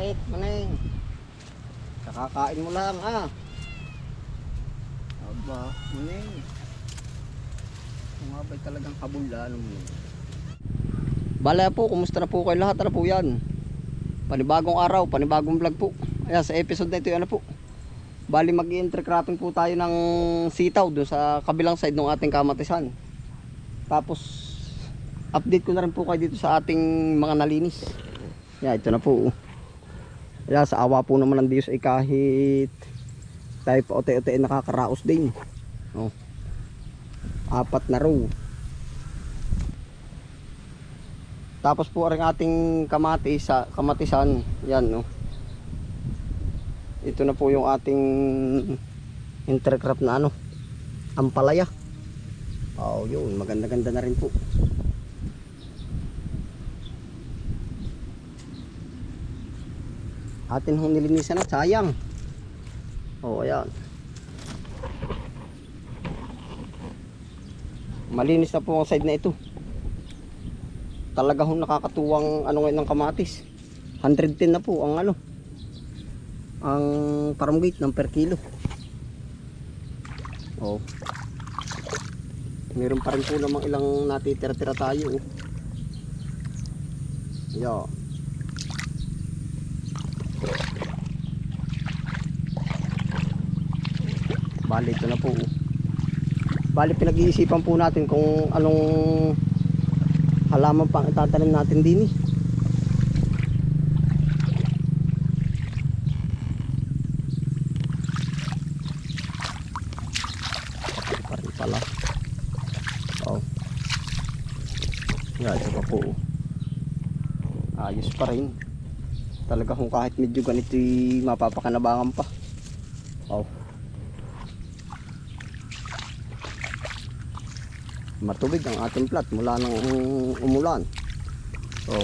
Bakit, Maneng? Kakakain mo lang, ah. Aba, nga ba'y talagang kabulan mo. Bala po, kumusta na po kayo lahat? Ano po yan? Panibagong araw, panibagong vlog po. Ayan, sa episode na ito, ano po? Bali mag-intercropping po tayo ng sitaw doon sa kabilang side ng ating kamatisan. Tapos, update ko na rin po kayo dito sa ating mga nalinis. Yan, ito na po. Yan, sa awa po naman ng Diyos ay kahit tayo pa ote-ote nakakaraos din. Oh. Apat na row. Tapos po ang ating kamatis sa kamatisan, yan no. Ito na po yung ating intercrop na ano, ampalaya. Oh, yun, maganda-ganda na rin po. Atin hong nilinisan na, sayang. Oh, ayan. Malinis na po ang side na ito. Talaga hong nakakatuwang ano ngayon ng kamatis. 110 na po ang ano. Ang farm gate ng per kilo. Oh. Meron pa rin po namang ilang natitira-tira tayo. Oh. Yeah. Bali ito na po. Bali pinag-iisipan po natin kung anong halaman pang itatanim natin din eh. Pala. Oh. Pa po. Ayos pa rin. Talaga kung kahit medyo ganito mapapakanabangan pa. Oh. Matubig ang ating plat mula nang umulan. So,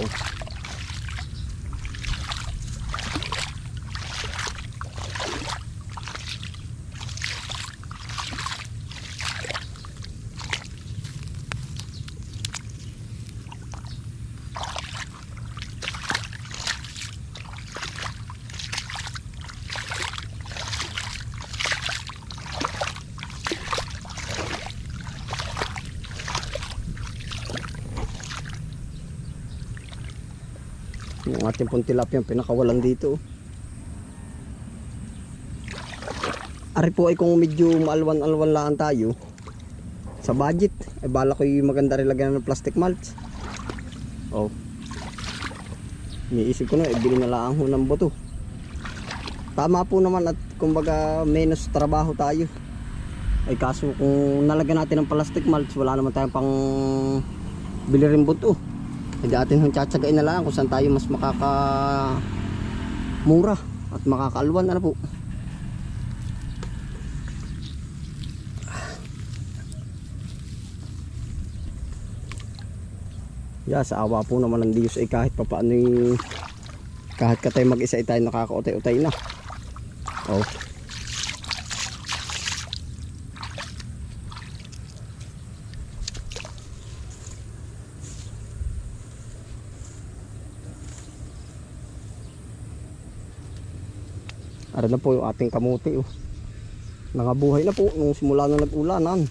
yung ating pong tilapia pinakawalan dito. Ari po ay kung medyo maalwan-alwan lang tayo sa budget, ay bala ko yung maganda rin lagyan ng plastic mulch. Oh. Niisip ko na, ibili na lang ho ng buto. Tama po naman at kumbaga menos trabaho tayo. Ay kaso kung nalagyan natin ng plastic mulch, wala naman tayong pang bili rin buto. Hindi atin hong tsatsagain na lang kung saan tayo mas makaka mura at makakaalwan ano po. Ya, sa awa po naman ng Diyos ay kahit papaano yung kahit ka tayo mag-isa ay tayo nakakautay-utay na. Oh. Ara na po yung ating kamuti oh. Nangabuhay na po nung simula na nag-ulanan.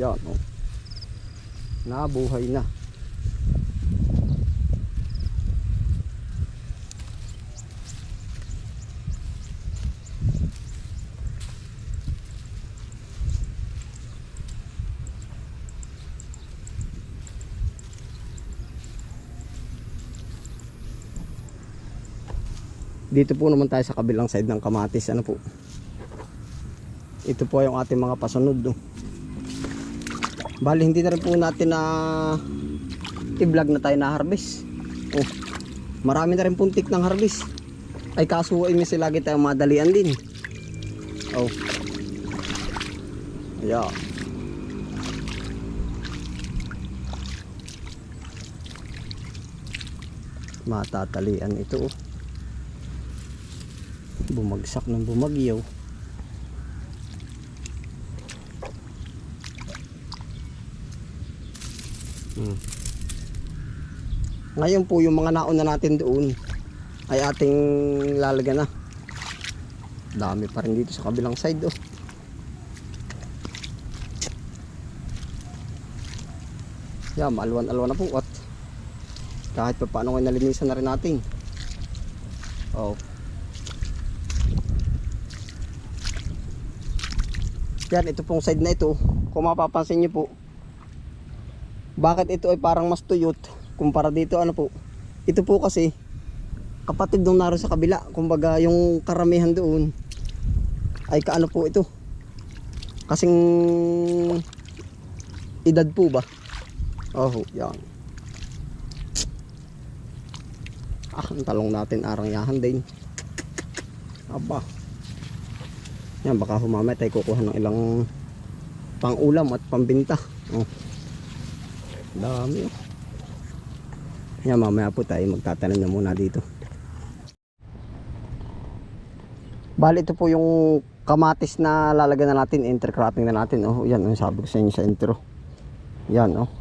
Yan oh. Nabuhay na. Dito po naman tayo sa kabilang side ng kamatis. Ano po? Ito po yung ating mga pasunod. No? Bali, hindi na rin po natin na i-vlog na tayo na harvest. Oh, marami na rin puntik ng harvest. Ay kaso ay minsan lagi tayong madalian din. Oh. Yeah. Matatalian ito oh bumagsak ng bumagyaw hmm. Ngayon po yung mga nauna natin doon ay ating lalagyan na. Dami pa rin dito sa kabilang side oh. Yan, maalwan-alwan na po at kahit pa paano ngayon nalinisan na rin natin. Oh. Yan, ito pong side na ito, kung mapapansin nyo po, bakit ito ay parang mas tuyot kumpara dito ano po. Ito po kasi kapatid nung naroon sa kabila, kumbaga yung karamihan doon ay kaano po ito. Kasing edad po ba? Oh, yan. Ah, ang talong natin arangyahan din. Aba. Yan, baka humamay tayo kukuha ng ilang pang-ulam at pambinta. Oh. Dami oh. Yan, mamaya po tayo magtatanim na muna dito. Bali, ito po yung kamatis na lalagyan na natin, intercropping na natin. Oh, yan, ang sabi ko sa inyo sa intro. Yan, oh.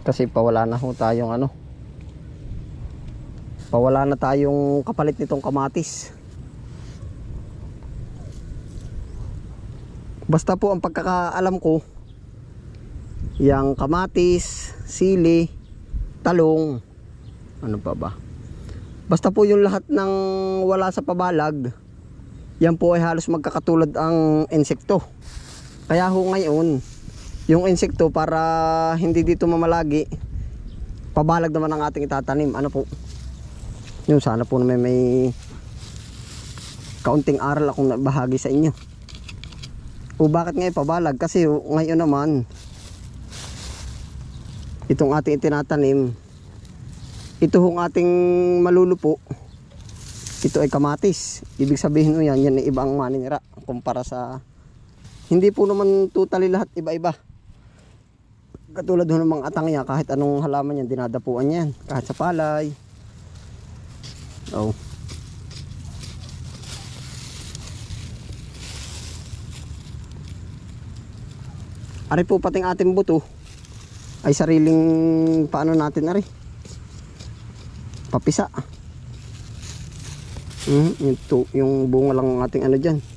Kasi pawala na ho tayong ano. Pawala na tayong kapalit nitong kamatis. Basta po ang pagkakaalam ko, yang kamatis, sili, talong, ano pa ba? Basta po yung lahat ng wala sa pabalag, yan po ay halos magkakatulad ang insekto. Kaya ho ngayon, yung insekto para hindi dito mamalagi, pabalag naman ang ating itatanim. Ano po? Yung sana po na may, kaunting aral akong bahagi sa inyo. O bakit ngayon pabalag? Kasi ngayon naman, itong ating itinatanim, ito hong ating malulupo, ito ay kamatis. Ibig sabihin mo yan, yan ay ibang maninira kumpara sa, hindi po naman totally lahat iba-iba. Katulad ho ng mga atangya, kahit anong halaman yan, dinadapuan yan. Kahit sa palay. Oh. Ari po pating ating buto ay sariling paano natin ari. Papisa. Mm, yung, tu- yung bunga lang ang ating ano diyan.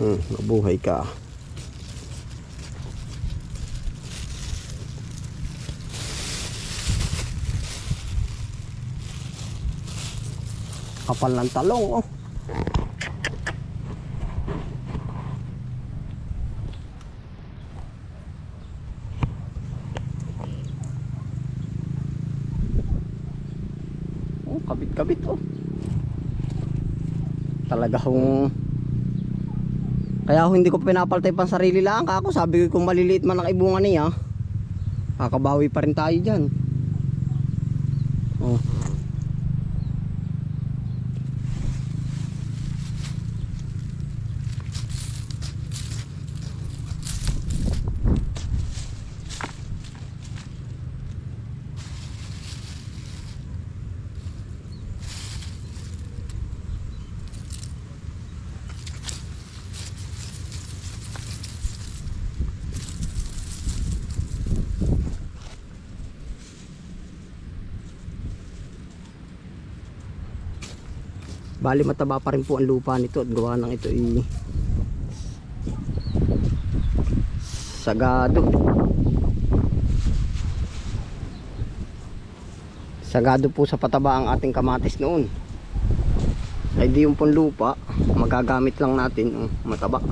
Mm, mabuhay ka. Kapal ng talong, oh. Oh, kabit-kabit, oh. Talaga hong kaya ako hindi ko pinapaltay pang sarili lang ako. Sabi ko kung maliliit man ang ibunga niya, kakabawi pa rin tayo dyan. Bali mataba pa rin po ang lupa nito at gawa ng ito ay sagado. Sagado po sa pataba ang ating kamatis noon. Ay di yung pong lupa, magagamit lang natin ang mataba.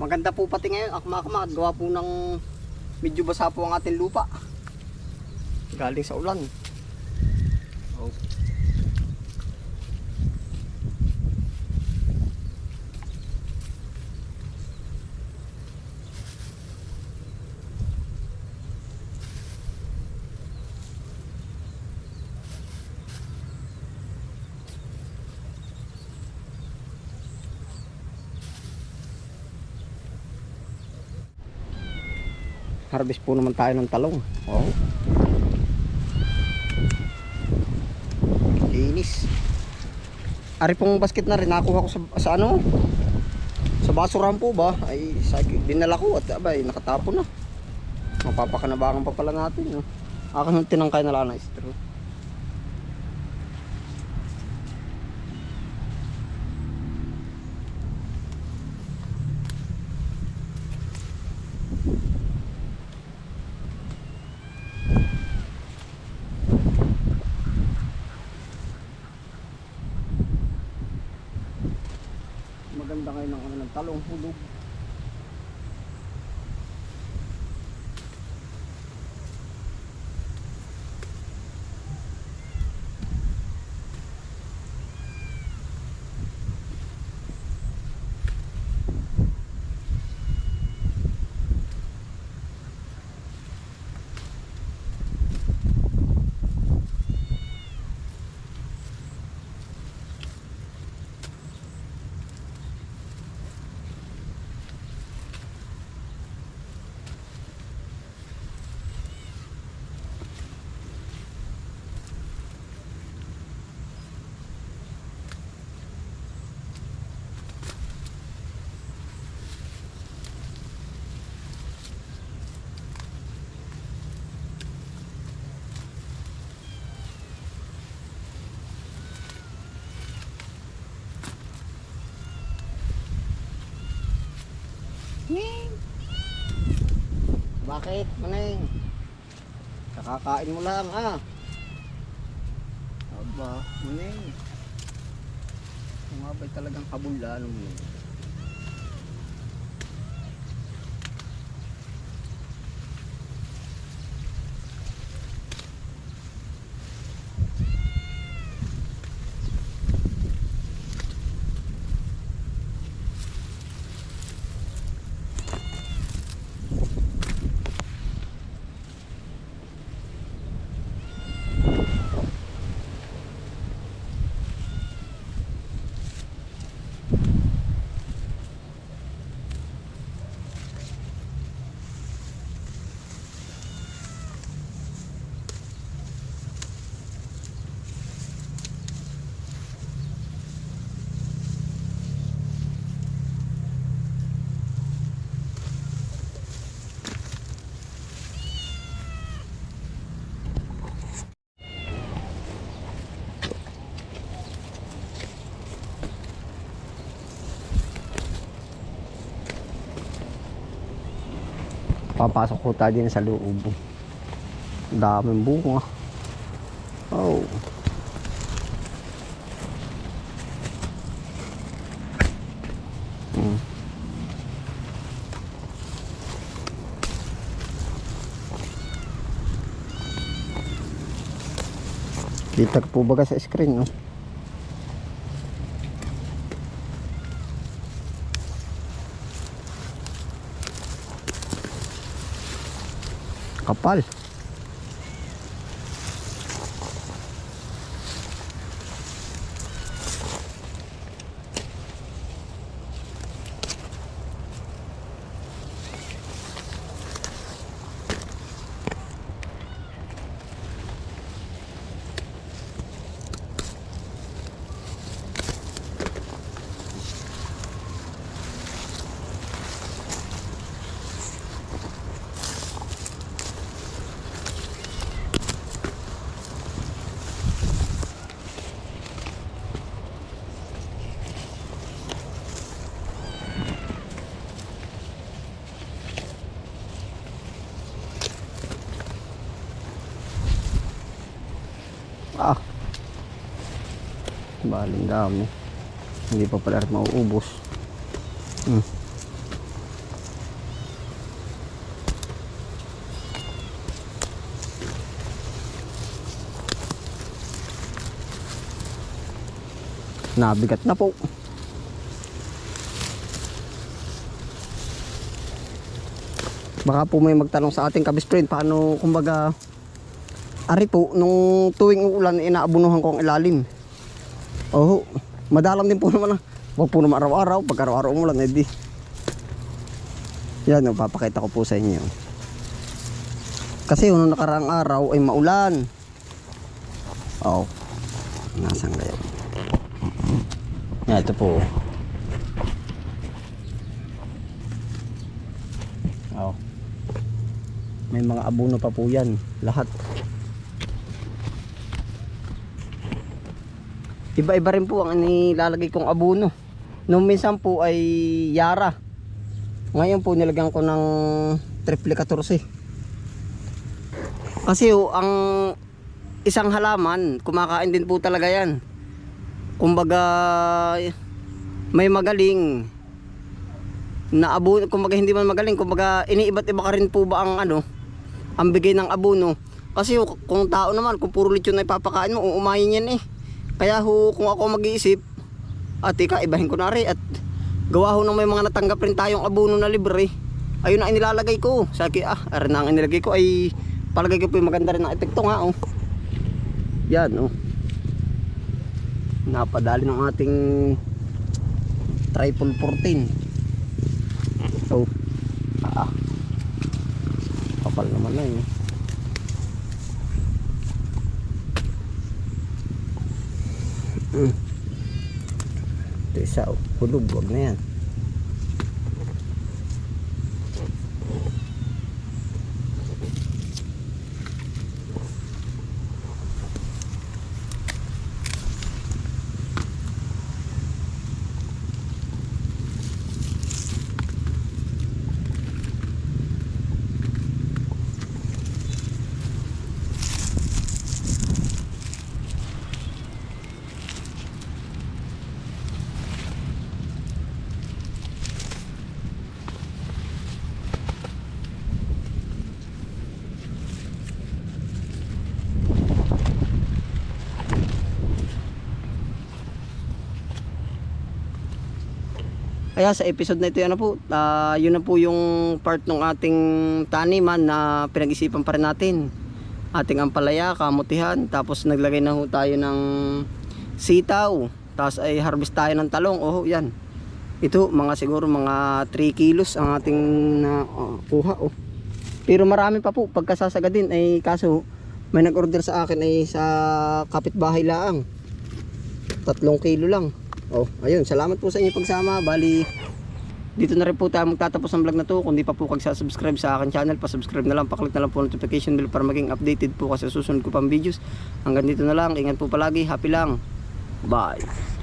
Maganda po pati ngayon, akma-akma at gawa po ng medyo basa po ang ating lupa. Galing sa ulan. Oh. Harvest po naman tayo ng talong. Wow. Linis. Ari pong basket na rin nakuha ko sa, sa ano? Sa basurahan po ba? Ay sa, dinala ko at abay nakatapon na. Mapapakanabangan pa pala natin. No? Yung tinangkay na lang na straw. Maganda kayo ng ano ng talong hulog. Bakit, Maneng? Kakakain mo lang, ah. Aba, Maneng. Kung nga talagang kabulan mo. Papasok ko tayo din sa loob. Daming bunga. Oh. Hmm. Kita po baga sa screen, no? Kapal. Ah. Baling dami. Hindi pa pala mauubos. Hmm. Nabigat na po. Baka po may magtanong sa ating kabisprint paano kumbaga ari po nung tuwing uulan inaabunuhan ko ang ilalim. Oh, madalang din po naman ah. Huwag po naman araw-araw, pag araw-araw umulan, edi. Yan, oh, papakita ko po sa inyo. Kasi nung nakaraang araw ay maulan. Oh, nasaan kaya? Yan, ito po. Oh. May mga abuno pa po yan, lahat. Iba-iba rin po ang nilalagay kong abuno. Nung minsan po ay Yara. Ngayon po nilagyan ko ng triple 14. Kasi oh, ang isang halaman, kumakain din po talaga yan. Kumbaga may magaling na abuno, kumbaga hindi man magaling, kumbaga iniiba't iba ka rin po ba ang ano, ang bigay ng abuno. Kasi kung tao naman, kung puro lechon na ipapakain mo, uumayin yan eh. Kaya ho, kung ako mag-iisip, at ika, ibahin ko na rin. At gawa ho nang may mga natanggap rin tayong abuno na libre. Ayun na inilalagay ko. Saki, ah, arin na ang inilagay ko ay palagay ko po yung maganda rin ang epekto nga, oh. Yan, oh. Napadali ng ating triple 14. Oh. Ah. Kapal naman na yun. Mm. Ito isa, oh. hulog, wag na yan. Kaya sa episode na ito, ano po, ah, yun na po yung part ng ating taniman na pinag-isipan pa rin natin. Ating ampalaya, kamutihan, tapos naglagay na ho tayo ng sitaw. Tapos ay harvest tayo ng talong. Oh, yan. Ito, mga siguro mga 3 kilos ang ating na kuha. Oh. Pero marami pa po pagkasasagadin ay kaso may nag-order sa akin ay sa kapitbahay laang. Tatlong kilo lang. Oh, ayun. Salamat po sa inyo pagsama. Bali, dito na rin po tayo magtatapos ng vlog na to. Kung di pa po kayo subscribe sa akin channel, pa-subscribe na lang, paklik na lang po notification bell para maging updated po kasi susunod ko pang videos. Hanggang dito na lang. Ingat po palagi. Happy lang. Bye.